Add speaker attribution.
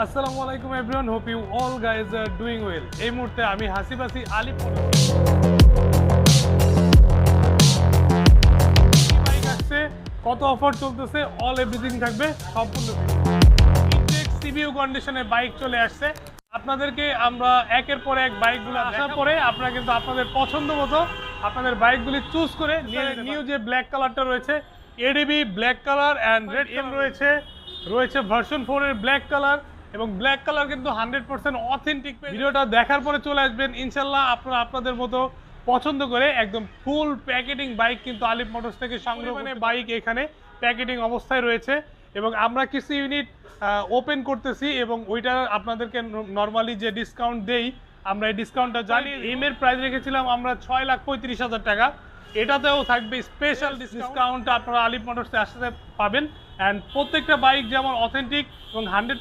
Speaker 1: আসসালামু আলাইকুম everyone hope you all guys are doing well এই মুহূর্তে আমি হাসিবাসি আলিপুর। বাইক আসছে কত অফার চলতেছে অল এভরিথিং থাকবে সম্পূর্ণ সিবিইউ কন্ডিশনে বাইক চলে আসছে। আপনাদেরকে আমরা একের পর এক বাইকগুলো আসার পরে আপনারা কিন্তু আপনাদের পছন্দ মতো আপনাদের বাইকগুলি চুজ করে নিউ যে ব্ল্যাক কালারটা রয়েছে ADB black colour and red M রয়েছে রয়েছে ভার্সন ফোরের ব্ল্যাক কালার এবং ব্ল্যাক কালার কিন্তু হান্ড্রেড পার্সেন্ট অথেন্টিক ভিডিওটা দেখার পরে চলে আসবেন। ইনশাল্লাহ আপনারা আপনাদের মতো পছন্দ করে একদম ফুল প্যাকেটিং বাইক কিন্তু আলিফ মোটরস থেকে সংগ্রহ মানে বাইক এখানে প্যাকেটিং অবস্থায় রয়েছে এবং আমরা কিছু ইউনিট ওপেন করতেছি এবং ওইটা আপনাদেরকে নর্মালি যে ডিসকাউন্ট দেই আমরা এই ডিসকাউন্টটা জানি এম এর প্রাইস রেখেছিলাম আমরা ছয় লাখ পঁয়ত্রিশ হাজার টাকা। এটাতেও থাকবে স্পেশাল ডিসকাউন্ট আপনারা আলিফ মোটরসে আসতে পাবেন অ্যান্ড প্রত্যেকটা বাইক যেমন অথেন্টিক এবং হান্ড্রেড